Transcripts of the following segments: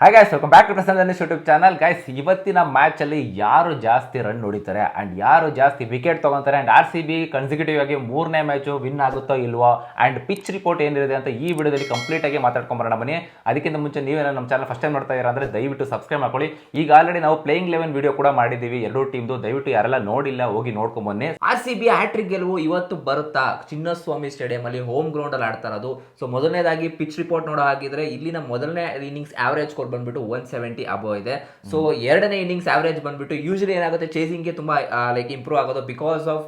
Hi guys welcome back to Prasanna YouTube channel guys ಇವತ್ತಿನ ಮ್ಯಾಚಲ್ಲಿ ಯಾರು ಜಾಸ್ತಿ ರನ್ ಹೊಡಿತಾರೆ ಆ್ಯಂಡ್ ಯಾರು ಜಾಸ್ತಿ wicket ತೊಗೊತಾರೆ and R C B consecutive ಆಗಿ ಮೂರನೇ ಮ್ಯಾಚು ವಿನ್ ಆಗುತ್ತೋ ಇಲ್ವೋ ಅಂಡ್ ಪಿಚ್ ರಿಪೋರ್ಟ್ ಏನಿದೆ ಅಂತ ಈ ವಿಡಿಯೋದಲ್ಲಿ ಕಂಪ್ಲೀಟ್ ಆಗಿ ಮಾತಾಡ್ಕೊಂಬರೋಣ ಬನ್ನಿ, ಅದಕ್ಕಿಂತ ಮುಂಚೆ ನೀವೇನೋ ನಮ್ಮ ಚಾನಲ್ ಫಸ್ಟ್ ಟೈಮ್ ನೋಡ್ತಾ ಇರೋ ಅಂದರೆ ದಯವಿಟ್ಟು ಸಬ್ಸ್ಕ್ರೈಬ್ ಮಾಡ್ಕೊಳ್ಳಿ. ಈಗ ಆಲ್ರೆಡಿ ನಾವು ಪ್ಲೇಯಿಂಗ್ ಲೆವೆನ್ ವಿಡಿಯೋ ಕೂಡ ಮಾಡಿದ್ದೀವಿ. ಎರಡೂ ಟೀಮ್ದು ದಯವಿಟ್ಟು ಯಾರೆಲ್ಲ ನೋಡಿಲ್ಲ ಹೋಗಿ ನೋಡ್ಕೊಂಡು ಬನ್ನಿ. ಆರ್ ಸಿ ಬಿ ಹ್ಯಾಟ್ರಿಕ್ ಗೆಲುವು ಇವತ್ತು ಬರುತ್ತಾ? ಚಿನ್ನಸ್ವಾಮಿ ಸ್ಟೇಡಿಯಂ ಅಲ್ಲಿ ಹೋಮ್ ಗ್ರೌಂಡ್ ಅಲ್ಲಿ ಆಡ್ತಾ ಇರೋದು. ಸೊ ಮೊದಲನೇದಾಗಿ ಪಿಚ್ ರಿಪೋರ್ಟ್ ನೋಡೋ ಹಾಗಿದ್ರೆ ಇಲ್ಲಿನ ಮೊದಲನೇ ಇನ್ನಿಂಗ್ಸ್ ಆವರೇಜ್ ಸ್ಕೋರ್ ಬಂದ್ಬಿಟ್ಟು ಒನ್ ಸೆವೆಂಟಿ ಅಬೋ ಇದೆ. ಸೊ ಎರಡನೇ ಇನ್ನಿಂಗ್ಸ್ ಆವರೇಜ್ ಬಂದ್ಬಿಟ್ಟು ಯೂಶಲಿ ಏನಾಗುತ್ತೆ ಚೇಸಿಂಗ್ಗೆ ತುಂಬಾ ಲೈಕ್ ಇಂಪ್ರೂವ್ ಆಗೋದು ಬಿಕಾಸ್ ಆಫ್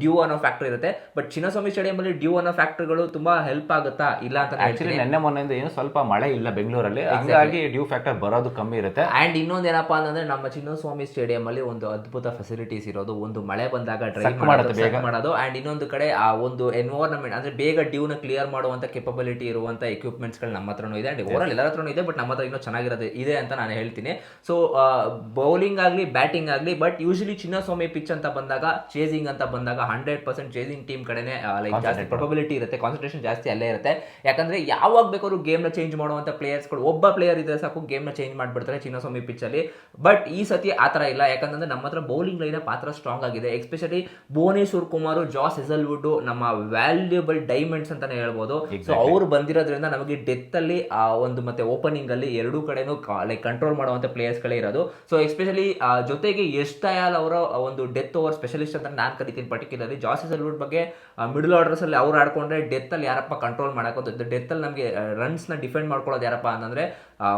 ಡ್ಯೂ ಅನ್ನೋ ಫ್ಯಾಕ್ಟರ್ ಇರುತ್ತೆ. ಬಟ್ ಚಿನ್ನಸ್ವಾಮಿ ಸ್ಟೇಡಿಯಂ ಅಲ್ಲಿ ಡ್ಯೂ ಅನ್ನೋ ಫ್ಯಾಕ್ಟರ್ಗಳು ತುಂಬಾ ಹೆಲ್ಪ್ ಆಗುತ್ತಾ ಇಲ್ಲ ಅಂತ ಆಕ್ಚುಲಿ ನೆನ್ನೆ ಮೊನ್ನೆಯಿಂದ ಏನು ಸ್ವಲ್ಪ ಮಳೆ ಇಲ್ಲ ಬೆಂಗಳೂರಲ್ಲಿ. ಹಾಗಾಗಿ ಡ್ಯೂ ಫ್ಯಾಕ್ಟರ್ ಬರೋದು ಕಮ್ಮಿ ಇರುತ್ತೆ. ಅಂಡ್ ಇನ್ನೊಂದು ಏನಪ್ಪಾ ಅಂತಂದ್ರೆ ನಮ್ಮ ಚಿನ್ನಸ್ವಾಮಿ ಸ್ಟೇಡಿಯಂ ಅಲ್ಲಿ ಒಂದು ಅದ್ಭುತ ಫೆಸಿಲಿಟೀಸ್ ಇರೋದು. ಒಂದು ಮಳೆ ಬಂದಾಗ ಡ್ರೈ ಮಾಡೋದು ಮಾಡುತ್ತೆ ಬೇಗ. ಮಾಡೋದು. ಅಂಡ್ ಇನ್ನೊಂದು ಕಡೆ ಆ ಒಂದು ಎನ್ವೈರನ್ಮೆಂಟ್ ಅಂದ್ರೆ ಬೇಗ ಡ್ಯೂನ ಕ್ಲಿಯರ್ ಮಾಡುವಂತ ಕೆಪಬಿಲಿಟಿ ಇರುವಂತ ಎಕ್ವಿಪ್ಮೆಂಟ್ಸ್ಗಳು ನಮ್ಮ ಹತ್ರನೂ ಇದೆ. ಅಂಡ್ ಓವರ್ ಎಲ್ಲರ ಹತ್ರನೂ ಇದೆ ಬಟ್ ನಮ್ಮ ಹತ್ರ ಇನ್ನೂ ಚೆನ್ನಾಗಿರೋದು ಇದೆ ಅಂತ ನಾನು ಹೇಳ್ತೀನಿ. ಸೊ ಬೌಲಿಂಗ್ ಆಗಲಿ ಬ್ಯಾಟಿಂಗ್ ಆಗಲಿ ಬಟ್ ಯೂಶಲಿ ಚಿನ್ನಸ್ವಾಮಿ ಪಿಚ್ ಅಂತ ಬಂದಾಗ ಚೇಸಿಂಗ್ ಅಂತ ಬಂದಾಗ ಹಂಡ್ರೆಡ್ ಪರ್ಸೆಂಟ್ ಚೇಸಿಂಗ್ ಟೀಮ್ ಕಡೆನೆ ಲೈಕ್ ಜಾಸ್ತಿ ಪ್ರೊಬಬಿಲಿಟಿ ಇರುತ್ತೆ. ಕಾನ್ಸಂಟ್ರೇಷನ್ ಜಾಸ್ತಿ ಅಲ್ಲೇ ಇರುತ್ತೆ. ಯಾಕಂದ್ರೆ ಯಾವಾಗ ಬೇಕಾದ್ರೂ ಗೇಮ್ನ ಚೇಂಜ್ ಮಾಡುವಂಥ ಪ್ಲೇಯರ್ಸ್ಗಳು ಒಬ್ಬ ಪ್ಲೇಯರ್ ಇದ್ರೆ ಸಾಕು ಗೇಮ್ನ ಚೇಂಜ್ ಮಾಡ್ಬಿಡ್ತಾರೆ ಚಿನ್ನಸ್ವಾಮಿ ಪಿಚ್ಚಲ್ಲಿ ಅಲ್ಲಿ. ಬಟ್ ಈ ಸತಿ ಆ ಥರ ಇಲ್ಲ. ಯಾಕಂದ್ರೆ ನಮ್ಮ ಹತ್ರ ಬೌಲಿಂಗ್ ಲೈನ್ ಪಾತ್ರ ಸ್ಟ್ರಾಂಗ್ ಆಗಿದೆ. Especially Bhuvneshwar Kumar Josh Hazlewood ನಮ್ಮ ವ್ಯಾಲ್ಯೂಬಲ್ ಡೈಮಂಡ್ಸ್ ಅಂತಾನೆ ಹೇಳ್ಬೋದು. ಸೊ ಅವ್ರು ಬಂದಿರೋದ್ರಿಂದ ನಮಗೆ ಡೆತ್ ಅಲ್ಲಿ ಆ ಒಂದು ಮತ್ತೆ ಓಪನಿಂಗ್ ಅಲ್ಲಿ ಎರಡೂ ಕಡೆನೂ ಲೈಕ್ ಕಂಟ್ರೋಲ್ ಮಾಡುವಂತ ಪ್ಲೇಯರ್ಸ್ಗಳೇ ಇರೋದು. ಸೊ ಎಸ್ಪೆಷಲಿ ಜೊತೆಗೆ ದಯಾಲ್ ಅವರ ಒಂದು ಡೆತ್ ಓವರ್ ಸ್ಪೆಷಲಿಸ್ಟ್ ಅಂತ ನಾನು ಕರಿತೀನಿ ಪರ್ಟಿಕ್ಯುಲರ್ಲಿ ಜಾಸ್ ಸೆಲ್ವುಡ್ ಬಗ್ಗೆ ಮಿಡಲ್ ಆರ್ಡರ್ಸ್ ಅಲ್ಲಿ ಅವ್ರು ಆಡ್ಕೊಂಡ್ರೆ ಡೆತ್ ಅಲ್ಲಿ ಯಾರಪ್ಪ ಕಂಟ್ರೋಲ್ ಮಾಡಕ್ಕೆ ಡೆತ್ ಅಲ್ಲಿ ನಮಗೆ ರನ್ಸ್ನ ಡಿಫೆಂಡ್ ಮಾಡ್ಕೊಳ್ಳೋದು ಯಾರಪ್ಪ ಅಂತಂದ್ರೆ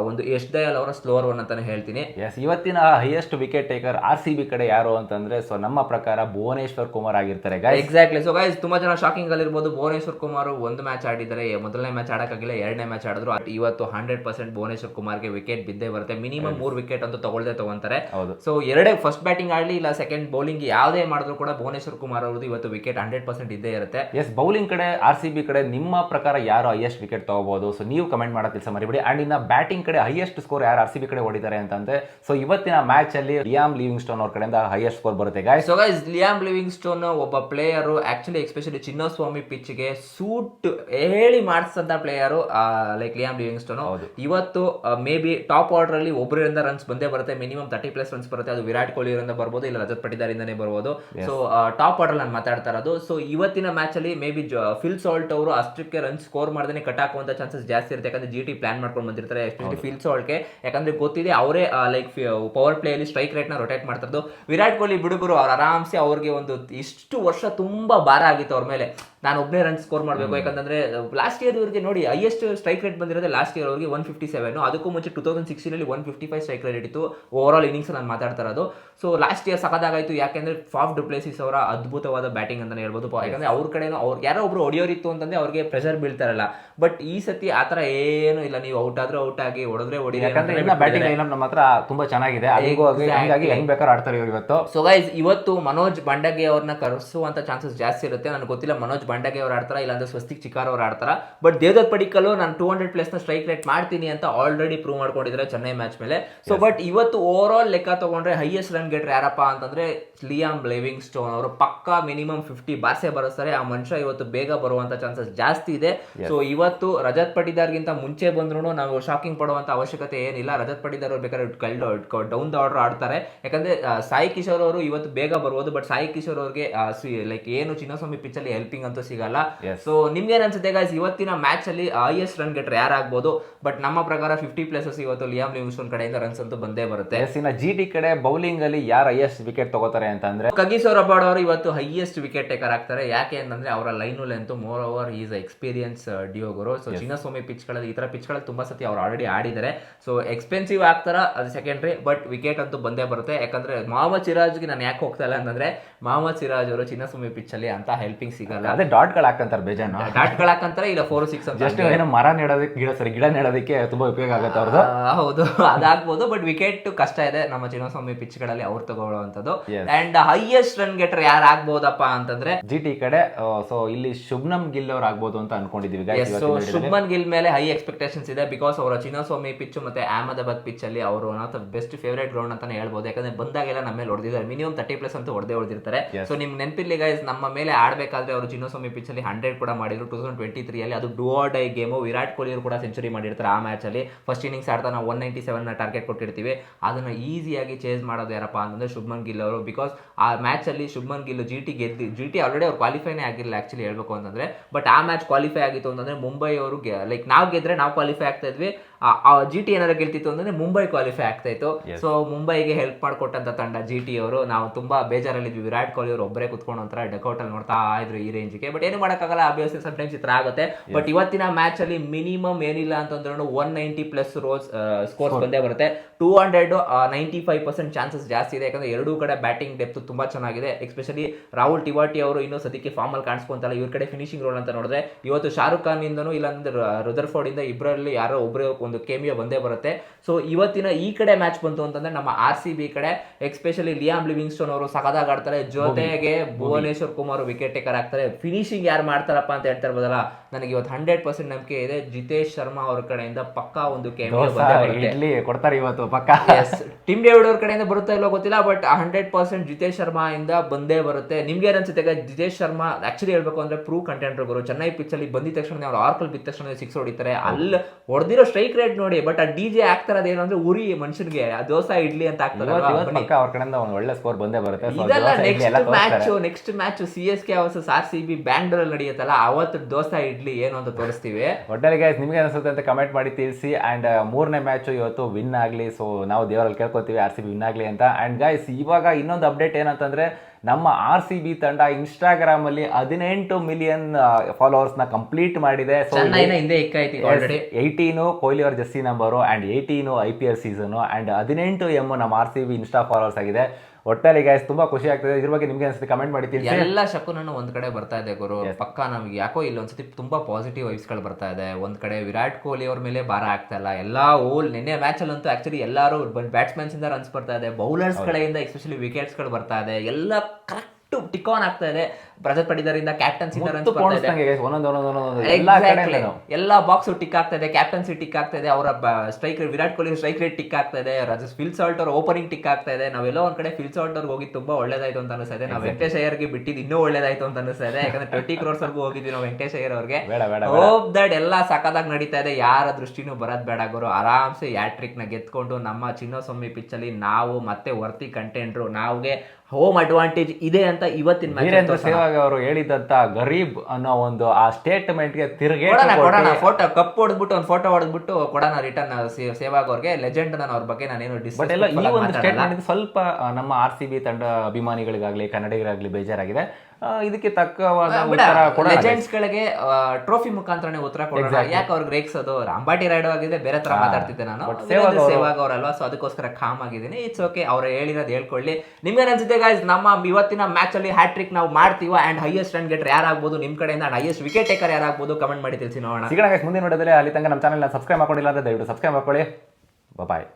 ಒಂದು ಯಶ್ ದಯಾಲ್ ಅವರ ಸ್ಲೋವರ್ ಒನ್ ಅಂತಾನೆ ಹೇಳ್ತೀನಿ. ಎಸ್ ಇವತ್ತಿನ highest wicket taker R C B ಕಡೆ ಯಾರು ಅಂತಂದ್ರೆ ಸೊ ನಮ್ಮ ಪ್ರಕಾರ ಭುವನೇಶ್ವರ್ ಕುಮಾರ್ ಆಗಿರ್ತಾರೆ ಎಕ್ಸಾಕ್ಟ್ಲಿ ಸೊ ಗೈಸ್ ತುಂಬಾ ಜನ ಶಾಕಿಂಗ್ ಅಲ್ಲಿ ಇರ್ಬೋದು. ಭುವನೇಶ್ವರ್ ಕುಮಾರ್ ಒಂದು ಮ್ಯಾಚ್ ಆಡಿದ್ದಾರೆ. ಮೊದಲನೇ ಮ್ಯಾಚ್ ಆಡಕ್ಕಾಗಿಲ್ಲ ಎರಡನೇ ಮ್ಯಾಚ್ ಆಡಿದ್ರು. ಇವತ್ತು ಹಂಡ್ರೆಡ್ ಪರ್ಸೆಂಟ್ ಭುವನೇಶ್ವರ್ ಕುಮಾರ್ಗೆ ವಿಕೆಟ್ ಬಿದ್ದೇ ಬರುತ್ತೆ. ಮಿನಿಮಮ್ ಮೂರು ವಿಕೆಟ್ ಅಂತೂ ತಗೊಳ್ದೆ ತಗೊಂತಾರೆ ಹೌದು. ಸೊ ಎರಡೇ ಫಸ್ಟ್ ಬ್ಯಾಟಿಂಗ್ ಆಡಲಿ ಇಲ್ಲ ಸೆಕೆಂಡ್ ಬೌಲಿಂಗ್ ಯಾವುದೇ ಮಾಡಿದ್ರು ಕೂಡ ಭುವನೇಶ್ವರ್ ಕುಮಾರ್ ಅವ್ರದ್ದು ಇವತ್ತು ವಿಕೆಟ್ ಹಂಡ್ರೆಡ್ ಪರ್ಸೆಂಟ್ ಇದ್ದೇ ಇರುತ್ತೆ. ಎಸ್ ಬೌಲಿಂಗ್ ಕಡೆ ಆರ್ ಸಿ ಬಿ ಕಡೆ ನಿಮ್ಮ ಪ್ರಕಾರ ಯಾರು ಹೈಯೆಸ್ಟ್ ವಿಕೆಟ್ ತಗೋಬಹುದು ಸೊ ನೀವು ಕಮೆಂಟ್ ಮಾಡೋ ಕೆಲಸ ಮರಿಬೇಡಿ. ಅಂಡ್ ಇನ್ನ ಬ್ಯಾಟಿಂಗ್ ಕಡೆ ಹೈಯೆಸ್ಟ್ ಸ್ಕೋರ್ ಯಾರು ಆರ್ ಸಿ ಬಿ ಕಡೆ ಹೊಡಿತಾರೆ ಅಂತಂದ್ರೆ ಸೊ ಇವತ್ತಿನ ಮ್ಯಾಚ್ ಅಲ್ಲಿ ಲಿಯಾಮ್ ಲಿವಿಂಗ್ ಸ್ಟೋನ್ ಅವ್ರ ಕಡೆಯಿಂದ ಹೈಯೆಸ್ಟ್ ಸ್ಕೋರ್ ಬರುತ್ತೆ. Guys so guys Liam Livingstone ಒಬ್ಬ ಪ್ಲೇಯರು ಆಕ್ಚುಲಿ ಎಸ್ಪೆಷಲಿ ಚಿನ್ನಸ್ವಾಮಿ ಪಿಚ್ಗೆ ಸೂಟ್ ಹೇಳಿ ಮಾಡಿಸಿದಂತ player like Liam Livingstone ಹೌದು. ಇವತ್ತು ಮೇ ಬಿ ಟಾಪ್ ಆರ್ಡರ್ ಅಲ್ಲಿ ಒಬ್ಬರಿಂದ ರನ್ಸ್ ಬಂದೇ ಬರುತ್ತೆ ಮಿನಿಮಮ್ ತರ್ಟಿ ಪ್ಲಸ್ ರನ್ಸ್ ಬರುತ್ತೆ. ಅದು ವಿರಾಟ್ ಕೊಹ್ಲಿ ಅವರಿಂದ ಬರ್ಬೋದು ಇಲ್ಲ ರಜತ್ ಪಟಿದಾರಿಂದನೇ ಬರ್ಬೋದು. ಸೊ ಟಾಪ್ ಆರ್ಡರ್ ನಾನು ಮಾತಾಡ್ತಾ ಇರೋದು. ಸೊ ಇವತ್ತಿನ ಮ್ಯಾಚ್ ಅಲ್ಲಿ ಮೇ ಬಿ ಫಿಲ್ ಸಾಲ್ಟ್ ಅವರು ಅಷ್ಟಕ್ಕೆ ರನ್ ಸ್ಕೋರ್ ಮಾಡದೇ ಕಟ್ ಹಾಕುವಂತ ಚಾನ್ಸಸ್ ಜಾಸ್ತಿ ಇರುತ್ತೆ. ಯಾಕಂದ್ರೆ ಜಿ ಟಿ ಪ್ಲಾನ್ ಮಾಡ್ಕೊಂಡು ಬಂದಿರ್ತಾರೆ. ಎಸ್ಪೆಷಲಿ ಫಿಲ್ ಸೋಳ್ಕೆ ಯಾಕಂದ್ರೆ ಗೊತ್ತಿದೆ ಅವರೇ ಲೈಕ್ ಪವರ್ ಪ್ಲೇ ಅಲ್ಲಿ ಸ್ಟ್ರೈಕ್ ರೇಟ್ನ ರೊಟೇಟ್ ಮಾಡ್ತಿರೋದು. ವಿರಾಟ್ ಕೊಹ್ಲಿ ಬಿಡುಗರು ಅವ್ರು ಆರಾಮ್ಸೆ ಅವ್ರಿಗೆ ಒಂದು ಇಷ್ಟು ವರ್ಷ ತುಂಬಾ ಭಾರ ಆಗಿತ್ತು ಅವ್ರ ಮೇಲೆ. ನಾನು ಒಬ್ಬನೇ ರನ್ ಸ್ಕೋರ್ ಮಾಡಬೇಕು. ಯಾಕಂದ್ರೆ ಲಾಸ್ಟ್ ಇಯರ್ ಇವರಿಗೆ ನೋಡಿ ಹೈಯೆಸ್ಟ್ ಸ್ಟ್ರೈಕ್ ರೇಟ್ ಬಂದಿರೋದೆ ಲಾಸ್ಟ್ ಇಯರ್ ಅವರಿಗೆ ಒನ್ ಫಿಫ್ಟಿ ಸೆವೆನ್ ಅದಕ್ಕೂ ಮುಂಚೆ ಟೂ ತೌಸಂಡ್ ಸಿಕ್ಸ್ಟೀನ್ ಅಲ್ಲಿ one fifty five strike rate ಇತ್ತು. ಓವರ್ ಆಲ್ ಇನ್ನಿಂಗ್ಸ್ ನಾನು ಮಾತಾಡ್ತಾ ಇರೋದು. ಸೊ ಲಾಸ್ಟ್ ಇಯರ್ ಸಕದಾಗಾಯಿತು ಯಾಕೆಂದ್ರೆ ಫಾಫ್ ಡುಪ್ಲೇಸಿಸ್ ಅವರ ಅದ್ಭುತವಾದ ಬ್ಯಾಟಿಂಗ್ ಅಂತಾನೆ ಹೇಳ್ಬೋದು. ಯಾಕಂದ್ರೆ ಅವ್ರ ಕಡೆನೂ ಅವ್ರು ಯಾರೋ ಒಬ್ರು ಹೊಡಿಯೋರಿತ್ತು ಅಂತಂದ್ರೆ ಅವ್ರಿಗೆ ಪ್ರೆಷರ್ ಬೀಳ್ತಾರಲ್ಲ ಬಟ್ ಈ ಸತಿ ಆ ಥರ ಏನೂ ಇಲ್ಲ. ನೀವು ಔಟ್ ಆದರೂ ಔಟ್ ಆಗಿ ಹೊಡೆದ್ರೆ ಹೊಡಿ ಯಾಕಂದ್ರೆ ಇನ್ನ ಬ್ಯಾಟಿಂಗ್ ಲೈನ್ ನಮ್ಮ ಹತ್ರ ತುಂಬಾ ಚೆನ್ನಾಗಿದೆ. ಹಂಗೂ ಆಗಿ- ಹಂಗಾಗಿ ಹೆಂಗ್ ಬೇಕಾದ್ರೆ ಆಡ್ತಾರೆ ಇವ್ರು ಇವತ್ತು. ಸೊ ಗೈಸ್ ಇವತ್ತು ಮನೋಜ್ ಬಂಡಗೆ ಅವ್ರನ್ನ ಕರೆಸುವಂತ ಚಾನ್ಸಸ್ ಜಾಸ್ತಿ ಇರುತ್ತೆ. ನನಗೆ ಗೊತ್ತಿಲ್ಲ ಮನೋಜ್ ಬಂಡಗೆ ಅವ್ರು ಆಡ್ತಾರ ಇಲ್ಲಾಂದ್ರೆ ಸ್ವಸ್ತಿಕ್ ಚಿಕಾರ ಅವ್ರು ಆಡ್ತಾರ. ಬಟ್ ದೇವದತ್ ಪಡಿಕಲ್ಲು ನಾನು ಟೂ ಹಂಡ್ರೆಡ್ ಪ್ಲಸ್ನ ಸ್ಟ್ರೈಕ್ ರೇಟ್ ಮಾಡ್ತೀನಿ ಅಂತ ಆಲ್ರೆಡಿ ಪ್ರೂವ್ ಮಾಡ್ಕೊಂಡಿದ್ರೆ ಚೆನ್ನೈ ಮ್ಯಾಚ್ ಮೇಲೆ. ಸೊ ಬಟ್ ಇವತ್ತು ಓವರ್ ಆಲ್ ಲೆಕ್ಕ ತಗೊಂಡ್ರೆ ಹೈಯೆಸ್ಟ್ ರನ್ ಗೆಟ್ರ್ ಯಾರಪ್ಪ ಅಂತಂದ್ರೆ ಲಿಯಾಮ್ ಲಿವಿಂಗ್ ಸ್ಟೋನ್ ಅವರು. ಪಕ್ಕಾ ಮಿನಿಮಮ್ ಫಿಫ್ಟಿ ಬಾರ್ಸೆ ಬರೋಸ್ತಾರೆ. ಆ ಮನುಷ್ಯ ಇವತ್ತು ಬೇಗ ಬರುವಂತ ಚಾನ್ಸಸ್ ಜಾಸ್ತಿ ಇದೆ. ಸೊ ಇವತ್ತು ರಜತ್ ಪಟಿದಾರ್ಗಿಂತ ಮುಂಚೆ ಬಂದ್ರು ನಾವು ಶಾಕಿಂಗ್ ಪಡುವಂತ ಅವಶ್ಯಕತೆ ಏನಿಲ್ಲ. ರಜತ್ ಪಟಿದಾರ್ ಅವ್ರು ಬೇಕಾದ್ರೆ ಡೌನ್ ದ ಆರ್ಡರ್ ಆಡ್ತಾರೆ. ಯಾಕಂದ್ರೆ ಸಾಯಿ ಕಿಶೋರ್ ಅವರು ಇವತ್ತು ಬೇಗ ಬರ್ಬೋದು ಬಟ್ ಸಾಯಿ ಕಿಶೋರ್ ಅವ್ರಿಗೆ ಲೈಕ್ ಏನು ಚಿನ್ನಸ್ವಾಮಿ ಪಿಚ್ ಅಲ್ಲಿ ಹೆಲ್ಪಿಂಗ್ ಅಂತೂ ಸಿಗಲ್ಲ. ಸೊ ನಿಮ್ಗೆ ಏನ್ ಅನ್ಸುತ್ತೆ ಗಾಯ್ಸ್ ಇವತ್ತಿನ ಮ್ಯಾಚ್ ಅಲ್ಲಿ ಹೈಯೆಸ್ಟ್ ರನ್ ಗೆಟ್ರೆ ಯಾರಾಗ್ಬೋದು ಬಟ್ ನಮ್ಮ ಪ್ರಕಾರ ಫಿಫ್ಟಿ ಪ್ಲೇಸಸ್ ಇವತ್ತು ಲಿಯಾಮ್ ಲಿವಿಂಗ್ಸ್ಟೋನ್ ಕಡೆಯಿಂದ ರನ್ಸ್ ಅಂತೂ ಬಂದೇ ಬರುತ್ತೆ. ಇನ್ನ ಜಿ ಟಿ ಕಡೆ ಬೌಲಿಂಗ್ ಅಲ್ಲಿ ಯಾರು ಹೈಯೆಸ್ಟ್ ವಿಕೆಟ್ ತಗೋತಾರೆ ಅಂತಂದ್ರೆ? ಕಗಿಸೋರ್ ಅಬಾಡ್ ಅವರು ಇವತ್ತು ಹೈಯೆಸ್ಟ್ ವಿಕೆಟ್ ಟೇಕರ್ ಆಗ್ತಾರೆ. ಯಾಕೆ ಅಂತಂದ್ರೆ ಅವರ line length more over is experience ಡಿಯೋಗರು so Chinnaswamy ಪಿಚ್ಗಳಲ್ಲಿ ಈ ತರ ಪಿಚ್ಗಳಲ್ಲಿ ತುಂಬಾ ಸತಿ ಅವ್ರು ಆಲ್ರೆಡಿ ಆಡಿದ್ದಾರೆ ಸೊ ಎಕ್ಸ್ಪೆನ್ಸಿವ್ ಆಗ್ತಾರ ಅದು ಸೆಕೆಂಡ್ರಿ ಬಟ್ ವಿಕೆಟ್ ಅಂತೂ ಬಂದೇ ಬರುತ್ತೆ. ಯಾಕಂದ್ರೆ ಮೊಹಮ್ಮದ್ ಸಿರಾಜ್ಗೆ ನಾನು ಯಾಕೆ ಹೋಗ್ತಾ ಇಲ್ಲ ಅಂತಂದ್ರೆ ಮೊಹಮ್ಮದ್ ಸಿರಾಜ್ ಅವರು ಚಿನ್ನಸ್ವಾಮಿ ಪಿಚ್ ಅಲ್ಲಿ ಅಂತ ಹೆಲ್ಪಿಂಗ್ ಸಿಗಲ್ಲ. ಅದೇ ಡಾಟ್ಗಳು ಹಾಕಂತಾರೆ ಬೇಜಾನು. ಡಾಟ್ ಹಾಕಂತಾರೆ ಇಲ್ಲ ಫೋರ್ ಸಿಕ್ಸ್ ಜಸ್ಟ್ ಏನೋ ಮರ ನೆಡೋದಕ್ಕೆ ಗಿಡ ಸರಿ ಗಿಡ ನೆಡೋದಕ್ಕೆ ತುಂಬಾ ಉಪಯೋಗ ಆಗುತ್ತೆ ಅವ್ರದ್ದು ಹೌದು ಅದಾಗ್ಬೋದು ಬಟ್ ವಿಕೆಟ್ ಕಷ್ಟ ಇದೆ. ನಮ್ಮ ಚಿನ್ನಸ್ವಾಮಿ ಪಿಚ್ಗಳಲ್ಲಿ ಅವ್ರು ತಗೊಳ್ಳುವಂತದ್ದು. ಅಂಡ್ ಹೈಯೆಸ್ಟ್ ರನ್ ಗೆಟರ್ ಯಾರು ಆಗ್ಬೋದಪ್ಪ ಅಂತಂದ್ರೆ ಜಿ ಟಿ ಕಡೆ ಸೊ ಇಲ್ಲಿ ಶುಭ್ನಮ್ ಗಿಲ್ ಅವ್ರು ಆಗ್ಬೋದು ಅಂತ ಅನ್ಕೊಂಡಿದ್ವಿ ಶುಭ್ಮನ್ ಗಿಲ್ ಮೇಲೆ ಹೈ ಎಕ್ಸ್ಪೆಕ್ಟೇಷನ್ಸ್ ಇದೆ ಬಿಕಾಸ್ ಅವರ ಚಿನ್ನಸ್ವಾಮಿ ಪಿಚ್ ಮತ್ತೆ ಅಹಮದಾಬಾದ್ ಪಿಚ್ಚಲ್ಲಿ ಅವರು one of the best favourite ground ಅಂತಾನೆ ಹೇಳ್ಬೋದು. ಯಾಕಂದ್ರೆ ಬಂದಾಗೆಲ್ಲ ನಮ್ಮ ಮೇಲೆ ಹೊಡೆದಿದ್ದಾರೆ. ಮಿನಿಮಮ್ ತರ್ಟಿ ಪ್ಲಸ್ ಅಂತ ಹೊಡೆದೇ ಹೊಡೆದಿರ್ತಾರೆ. ಸೊ ನಿಮ್ಗೆ ನೆನಪಿರ್ಲಿ ಗೈಸ್ ನಮ್ಮ ಮೇಲೆ ಆಡಬೇಕಾದ್ರೆ ಅವರು ಚಿನ್ನಸ್ವಾಮಿ ಪಿಚ್ಚಲ್ಲಿ ಹಂಡ್ರೆಡ್ ಕೂಡ ಮಾಡಿದ್ರು. ಟೂ ತೌಸಂಡ್ ಟ್ವೆಂಟಿ ತ್ರೀಯಲ್ಲಿ ಅದು do or die game Virat Kohli ಅವರು ಕೂಡ ಸೆಂಚುರಿ ಮಾಡಿರ್ತಾರೆ ಆ ಮ್ಯಾಚ್ ಅಲ್ಲಿ. ಫಸ್ಟ್ ಇನ್ನಿಂಗ್ಸ್ ಆಡ್ತಾ ನಾವು ಒನ್ ನೈಂಟಿ ಸೆವೆನ್ ಟಾರ್ಗೆಟ್ ಕೊಟ್ಟಿರ್ತೀವಿ. ಅದನ್ನ ಈಸಿಯಾಗಿ ಚೇಸ್ ಮಾಡೋದು ಯಾರಪ್ಪ ಅಂತಂದ್ರೆ ಶುಭ್ಮನ್ ಗಿಲ್ ಅವರು. ಬಿಕಾಸ್ ಆ ಮ್ಯಾಚಲ್ಲಿ ಶುಭ್ಮನ್ ಗಿಲ್ ಜಿ ಟಿ ಗೆದ್ದು ಜಿ ಟಿ ಆಲ್ರೆಡಿ ಅವ್ರು ಕ್ವಾಲಿಫೈನೇ ಆಗಿರಲಿಲ್ಲ ಆ್ಯಕ್ಚುಲಿ ಹೇಳಬೇಕು ಅಂತಂದ್ರೆ. ಬಟ್ ಆ ಮ್ಯಾಚ್ ಕ್ವಾಲಿಫೈ ಆಗಿತ್ತು ಅಂತಂದ್ರೆ ಮುಂಬೈ ಅವರು ಲೈಕ್ ನಾವು ಗೆದ್ರೆ ನಾವು ಕ್ವಾಲಿಫೈ ಆಗ್ತಾ ಇದ್ವಿ. ಜಿ ಟಿ ಏನಾದ್ರು ಗೆಲ್ತಿತ್ತು ಅಂದ್ರೆ ಮುಂಬೈ ಕ್ವಾಲಿಫೈ ಆಗ್ತಾ ಇತ್ತು. ಸೊ ಮುಂಬೈಗೆ ಹೆಲ್ಪ್ ಮಾಡಿಕೊಟ್ಟಂತ ತಂಡ ಜಿ ಟಿ ಅವರು. ನಾವು ತುಂಬಾ ಬೇಜಾರಲ್ಲಿದ್ವಿ. ವಿರಾಟ್ ಕೊಹ್ಲಿ ಅವರು ಒಬ್ಬರೇ ಕುತ್ಕೊಂಡು ಒಂಥರ ಡಕೌಟ್ ಅಲ್ಲಿ ನೋಡ್ತಾ ಇದ್ರು ಈ ರೇಂಜ್ಗೆ ಬಟ್ ಏನು ಮಾಡೋಕ್ಕಾಗಲ್ಲ ಅಭ್ಯಾಸ ಸಮ್ಟೈಮ್ಸ್ ಈ ತರ ಆಗುತ್ತೆ. ಬಟ್ ಇವತ್ತಿನ ಮ್ಯಾಚ್ ಅಲ್ಲಿ ಮಿನಿಮಮ್ ಏನಿಲ್ಲ ಅಂತಂದ್ರೂ one ninety plus runs scores ಬಂದೇ ಬರುತ್ತೆ. Two hundred ninety five percent chances ಜಾಸ್ತಿ ಇದೆ. ಯಾಕಂದ್ರೆ ಎರಡೂ ಕಡೆ ಬ್ಯಾಟಿಂಗ್ ಡೆಪ್ತ್ ತುಂಬಾ ಚೆನ್ನಾಗಿದೆ. ಎಸ್ಪೆಷಲಿ ರಾಹುಲ್ ಟಿವಾಟಿ ಅವರು ಇನ್ನೂ ಸದ್ಯಕ್ಕೆ ಫಾರ್ಮ್ ಅಲ್ಲಿ ಕಾಣಿಸ್ಕೊಂತಲ್ಲ. ಇವ್ರ ಕಡೆ ಫಿನಿಶಿಂಗ್ ರೋಲ್ ಅಂತ ನೋಡಿದ್ರೆ ಇವತ್ತು ಶಾರುಖ್ ಖಾನ್ ಇಂದನೂ ಇಲ್ಲಾಂದ್ರೆ ರುದರ್ಫೋರ್ಡ್ ಇಂದ ಇಬ್ಬರಲ್ಲಿ ಯಾರೋ ಒಬ್ಬರು ಒಂದು ಕೇಮಿಯೋ ಬಂದೇ ಬರುತ್ತೆ. ಸೊ ಇವತ್ತಿನ ಈ ಕಡೆ ಮ್ಯಾಚ್ ಬಂತು ಅಂತಂದ್ರೆ ನಮ್ಮ ಆರ್ ಸಿ ಬಿ ಕಡೆ ಎಸ್ಪೆಷಲಿ ಲಿಯಾಮ್ ಲಿವಿಂಗ್ಸ್ಟೋನ್ ಅವರು ಸಖದಾಗ ಆಡ್ತಾರೆ. ಜೊತೆಗೆ ಭುವನೇಶ್ವರ್ ಕುಮಾರ್ ವಿಕೆಟ್ ಟೇಕರ್ ಆಗ್ತಾರೆ. ಫಿನಿಶಿಂಗ್ ಯಾರು ಮಾಡ್ತಾರಪ್ಪ ಅಂತ ಹೇಳ್ತಾ ಇರ್ಬೋದಲ್ಲ ನನಗೆ ಇವತ್ತು ಹಂಡ್ರೆಡ್ ಪರ್ಸೆಂಟ್ ನಂಬಿಕೆ ಇದೆ. ಜಿತೇಶ್ ಶರ್ಮಾ ಅವ್ರ ಕಡೆಯಿಂದ ಪಕ್ಕಾ ಒಂದು ಕೇಮಿಯೋ ಇಡ್ಲಿ ಕೊಡ್ತಾರೆ ಇವತ್ತು ಪಕ್ಕ. ಎಸ್ ಟಿಮ್ ಡೇವಿಡ್ ಅವ್ರ ಕಡೆಯಿಂದ ಬರುತ್ತಾ ಇಲ್ಲೋ ಗೊತ್ತಿಲ್ಲ but hundred percent Jitesh Sharma ಇಂದ ಬಂದೇ ಬರುತ್ತೆ. ನಿಮ್ಗೆ ಏನ್ ಅನ್ಸುತ್ತೆ? ಜಿತೇಶ್ ಶರ್ಮಾ ಆಕ್ಚುಲಿ ಹೇಳ್ಬೇಕು ಅಂದ್ರೆ ಪ್ರೂವ್ ಕಂಟೆಂಟರ್ ಗುರು. ಚೆನ್ನೈ ಪಿಚ್ ಅಲ್ಲಿ ಬಂದಿದ ತಕ್ಷಣ ಅವ್ರು ಆರ್ಕಲ್ ಬಿದ್ದ ತಕ್ಷಣ ಸಿಕ್ಸ್ ಹೊಡಿತಾರೆ. ಅಲ್ಲಿ ಹೊಡೆದಿರೋ ಸ್ಟ್ರೈಕ್ ರೇಟ್ ನೋಡಿ ಬಟ್ ಆ ಡಿ ಜೆ ಆಗ್ತಾರದು ಏನು ಅಂದ್ರೆ ಉರಿ ಮನುಷ್ಯನಿಗೆ ಆ ದೋಸೆ ಇಡ್ಲಿ ಅಂತ ಆಗ್ತಾರೆ ಅವ್ರ ಕಡೆಯಿಂದ ಒಂದು ಒಳ್ಳೆ ಸ್ಕೋರ್ ಬಂದೇ ಬರುತ್ತೆ. ಇದೆಲ್ಲ next match next match C S K versus R C B Bangalore ಅಲ್ಲಿ ನಡೆಯುತ್ತಲ್ಲ ಅವತ್ತು ದೋಸೆ ಇಡ್ಲಿ ಏನು ಅಂತ ತೋರಿಸ್ತೀವಿ. ಒಟ್ಟಲ್ಲಿ ಗೈಸ್ ನಿಮ್ಗೆ ಅನಿಸುತ್ತೆ ಅಂತ ಕಮೆಂಟ್ ಮಾಡಿ ತಿಳಿಸಿ. ಆ್ಯಂಡ್ ಮೂರನೇ ಮ್ಯಾಚ್ ಇವತ್ತು ವಿನ್ ಆಗಲಿ. ಸೊ ನಾವು ದೇವರಲ್ಲಿ ಕೇಳ್ಕೊತೀವಿ ಆರ್ ಸಿ ಬಿ ವಿನ್ ಆಗಲಿ ಅಂತ. ಆ್ಯಂಡ್ ಗೈಸ್ ಇವಾಗ ಇನ್ನೊಂದು ಅಪ್ಡೇಟ್ ಏನಂತಂದ್ರೆ ನಮ್ಮ ಆರ್ ಸಿ ಬಿ ತಂಡ ಇನ್ಸ್ಟಾಗ್ರಾಮ್ ಅಲ್ಲಿ ಹದಿನೆಂಟು ಮಿಲಿಯನ್ ಫಾಲೋವರ್ಸ್ನ ಕಂಪ್ಲೀಟ್ ಮಾಡಿದೆ. ಏಯ್ಟೀನು ಕೊಹ್ಲಿ ಅವ್ರ ಜಸ್ಸಿ number and eighteen I P L season and ಹದಿನೆಂಟು ಎಂ ನಮ್ಮ R C B Insta followers ಆಗಿದೆ. ಒಟ್ಟಲ್ಲಿ ಗೈಸ್ ತುಂಬಾ ಖುಷಿ ಆಗ್ತದೆ. ಇದ್ರ ಬಗ್ಗೆ ನಿಮ್ಗೆ ಅನ್ಸುತ್ತೆ ಕಮೆಂಟ್ ಮಾಡಿ ತಿಳಿಸಿ. ಎಲ್ಲ ಶಕುನನ್ನು ಒಂದ್ ಕಡೆ ಬರ್ತಾ ಇದೆ ಗುರು. ಪಕ್ಕ ನಮ್ಗೆ ಯಾಕೋ ಇಲ್ಲ ಒಂದ್ಸತಿ ತುಂಬಾ ಪಾಸಿಟಿವ್ ವೈಬ್ಸ್ಗಳು ಬರ್ತಾ ಇದೆ. ಒಂದ್ ಕಡೆ ವಿರಾಟ್ ಕೊಹ್ಲಿ ಅವ್ರ ಮೇಲೆ ಭಾರ ಆಗ್ತಾ ಇಲ್ಲ. ಎಲ್ಲಾ ಓಲ್ ನಿನ್ನೆ ಮ್ಯಾಚ್ ಅಲ್ಲಂತೂ ಆಕ್ಚುಲಿ ಎಲ್ಲಾರು ಬ್ಯಾಟ್ಸ್ಮನ್ಸ್ ಇಂದ ರನ್ಸ್ ಬರ್ತಾ ಇದೆ. ಬೌಲರ್ಸ್ ಕಡೆಯಿಂದ ಎಸ್ಪೆಷಲಿ ವಿಕೆಟ್ಸ್ಗಳು ಬರ್ತಾ ಇದೆ. ಎಲ್ಲ ಕರೆಕ್ಟ್ ಟಿಕ್ ಆನ್ ಆಗ್ತಾ ಇದೆ. ರಜತ್ ಪಡೆದರಿಂದ ಕ್ಯಾಪ್ಟನ್ಸಿ ಎಲ್ಲ ಬಾಕ್ಸ್ ಟಿಕ್ ಆಗ್ತಾ ಇದೆ ಕ್ಯಾಪ್ಟನ್ಸಿ ಟಿಕ್ ಆಗ್ತಾ ಇದೆ ಅವರ strike Virat Kohli strike rate tick ಆಗ್ತಾ ಇದೆ ರಜಸ್ ಫಿಲ್ ಸಾಲ್ಟ್ ಅವ್ರ ಓಪನಿಂಗ್ ಟಿಕ್ ಆಗ್ತಾ ಇದೆ ನಾವೆಲ್ಲೋ ಒಂದ್ ಕಡೆ ಫಿಲ್ ಸಾಲ್ಟ್ ಅವ್ರಿಗೆ ಹೋಗಿ ತುಂಬಾ ಒಳ್ಳೇದಾಯ್ತು ಅಂತ ಅನಿಸ್ತಾ ಇದೆ. ನಾವು ವೆಂಕಟೇಶ್ ಅಯ್ಯರ್ಗೆ ಬಿಟ್ಟಿದ್ದು ಇನ್ನೂ ಒಳ್ಳೇದಾಯ್ತು ಅಂತ ಅನಿಸ್ತಾ ಇದೆ. ಯಾಕಂದ್ರೆ ಟ್ವೆಂಟಿ ಕ್ರೋರ್ಸ್ ವರ್ಗೂ ಹೋಗಿದ್ವಿ ನಾವು ವೆಂಕಟೇಶ್ ಅಯ್ಯರ್ ಅವ್ರಿಗೆ. ಹೋಪ್ ದಟ್ ಎಲ್ಲ ಸಖತ್ತಾಗಿ ನಡೀತಾ ಇದೆ. ಯಾರ ದೃಷ್ಟಿನೂ ಬರೋದ್ ಬೇಡ ಗುರು. ಆರಾಮ್ಸೆ ಯಾಟ್ರಿಕ್ನ ಗೆದ್ಕೊಂಡು ನಮ್ಮ ಚಿನ್ನಸ್ವಾಮಿ ಪಿಚ್ ಅಲ್ಲಿ ನಾವು ಮತ್ತೆ ವರ್ತಿ ಕಂಟೆಂಟ್ರು ನಾವ್ಗೆ ಹೋಮ್ ಅಡ್ವಾಂಟೇಜ್ ಇದೆ ಅಂತ ಇವತ್ತಿನ ಮ್ಯಾಚ್ ಅವರು ಹೇಳಿದಂತ ಗರೀಬ್ ಅನ್ನೋ ಒಂದು ಆ ಸ್ಟೇಟ್ಮೆಂಟ್ಗೆ ತಿರುಗೇಟು ಕೊಡೋಣ ಕೊಡೋಣ. ಫೋಟೋ ಕಪ್ ಹೊಡೆದ್ಬಿಟ್ಟು ಒಂದು ಫೋಟೋ ಹೊಡೆದ್ಬಿಟ್ಟು ಕೊಡೋಣ ರಿಟರ್ನ್ ಸೇವಾಗ್ ಅವ್ರಿಗೆ ಲೆಜೆಂಡ್ ನಾನು ಅವ್ರ ಬಗ್ಗೆ ನಾನೇನು ಬಟ್ ಎಲ್ಲ ಈ ಒಂದು ಸ್ಟೇಟ್ಮೆಂಟ್ ಸ್ವಲ್ಪ ನಮ್ಮ ಆರ್ ಸಿ ಬಿ ತಂಡ ಅಭಿಮಾನಿಗಳಿಗಾಗ್ಲಿ ಕನ್ನಡಿಗರಾಗ್ಲಿ ಬೇಜಾರಾಗಿದೆ. ಇದಕ್ಕೆ ತಕ್ಕವಾದ ಉತ್ತರ ಗಳಿಗೆ ಟ್ರೋಫಿ ಮುಖಾಂತರನೇ ಉತ್ತರ ಕೊಡೋಣ. ಯಾಕೆ ಅವ್ರಿಗೆ ರೇಗ್ಸೋದು ರಾಂಬಾಟಿ ರೈಡ್ ಆಗಿದೆ ಬೇರೆ ತರ ಮಾತಾಡ್ತಿದ್ದೆ ನಾನು. ಸೇವಾಗ ಅವರಲ್ವಾ? ಸೊ ಅದಕ್ಕೋಸ್ಕರ ಕಾಮ್ ಆಗಿದ್ದೀನಿ. ಇಟ್ಸ್ ಓಕೆ ಅವ್ರು ಹೇಳಿರೋದು ಹೇಳ್ಕೊಳ್ಳಿ. ನಿಮ್ಗೆ ಅನ್ಸುತ್ತೆ ಗಾಯ್ಸ್ ನಮ್ಮ ಇವತ್ತಿನ ಮ್ಯಾಚ್ ಅಲ್ಲಿ ಹ್ಯಾಟ್ರಿಕ್ ನಾವು ಮಾಡ್ತೀವ ಅಂಡ್ ಹೈಯೆಸ್ಟ್ ರನ್ ಗೆಟರ್ ಯಾರಾಗ್ಬೋದು? ನಿಮ್ ಕಡೆಯಿಂದ ಅಂಡ್ ಹೈಯೆಸ್ಟ್ ವಿಕೆಟ್ ಟೇಕರ್ ಯಾರಾಗ್ಬೋದು? ಕಮೆಂಟ್ ಮಾಡಿ ತಿಳಿಸಿ ನೋಡೋಣ. ಸಿಗೋಣ ಮುಂದೆ ನೋಡಿದ್ರೆ ಅಲ್ಲಿ ತನಕ ನಮ್ಮ ಚಾನಲ್ ಸಬ್ಸ್ಕ್ರೈಬ್ ಮಾಡ್ಕೊಂಡಿಲ್ಲ ಅಂದ್ರೆ ದಯವಿಟ್ಟು ಸಬ್ಸ್ಕ್ರೈಬ್ ಮಾಡ್ಕೊಳ್ಳಿ. ಬಾಯ್